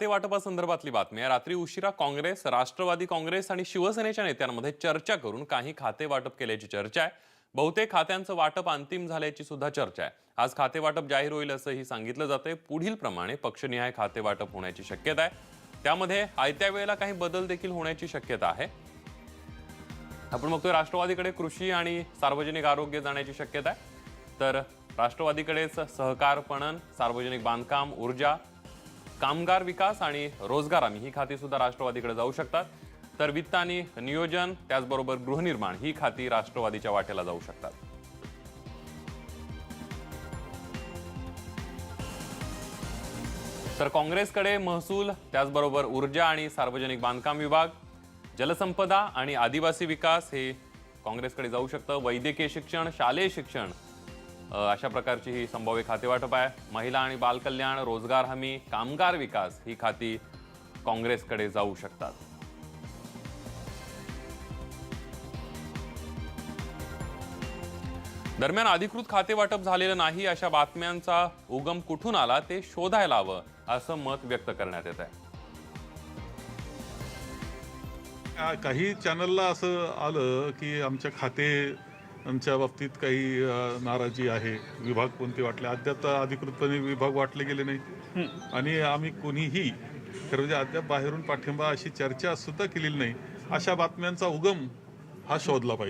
ते वाटपासंदर्भातली बातमी आहे. रात्री उशिरा काँग्रेस राष्ट्रवादी काँग्रेस आणि शिवसेनेच्या नेत्यांमध्ये चर्चा करून काही खाते वाटप केल्याची चर्चा आहे. बहुतेक खात्यांचं वाटप अंतिम झाल्याची सुद्धा चर्चा आहे. आज खाते वाटप जाहीर होईल असंही सांगितलं जातंय. पुढील प्रमाणे पक्षनिहाय खाते वाटप होण्याची शक्यता आहे. त्यामध्ये आयत्या वेळेला काही बदल देखील होण्याची शक्यता आहे. आपण बघतोय राष्ट्रवादीकडे कृषी आणि सार्वजनिक आरोग्य जाण्याची शक्यता आहे. तर राष्ट्रवादीकडेच सहकार पणन सार्वजनिक बांधकाम ऊर्जा कामगार विकास आणि रोजगार हमी ही खाती सुद्धा राष्ट्रवादीकडे जाऊ शकतात. तर वित्त आणि नियोजन त्याचबरोबर गृहनिर्माण ही खाती राष्ट्रवादीच्या वाटेला जाऊ शकतात. तर काँग्रेसकडे महसूल त्याचबरोबर ऊर्जा आणि सार्वजनिक बांधकाम विभाग जलसंपदा आणि आदिवासी विकास हे काँग्रेसकडे जाऊ शकतं. वैद्यकीय शिक्षण शालेय शिक्षण अशा प्रकारची ही संभाव्य खातेवाटप आहे. महिला आणि बालकल्याण रोजगार हमी कामगार विकास ही खाती काँग्रेसकडे जाऊ शकतात. दरम्यान अधिकृत खाते वाटप झालेलं नाही अशा बातम्यांचा उगम कुठून आला ते शोधायला हवं असं मत व्यक्त करण्यात येत आहे. काही चॅनलला असं आलं की आमच्या खाते खातेच्या बाबतीत काही नाराजी आहे विभाग कोणते वाटले? अद्याप अधिकृतपणे विभाग वाटले गेले नाही. आणि आम्ही कोणीही खरं म्हणजे अद्याप बाहेरून पाठिंबा अशी चर्चा सुद्धा केलेली नाही. अशा बातम्यांचा उगम हा शोधला पाहिजे.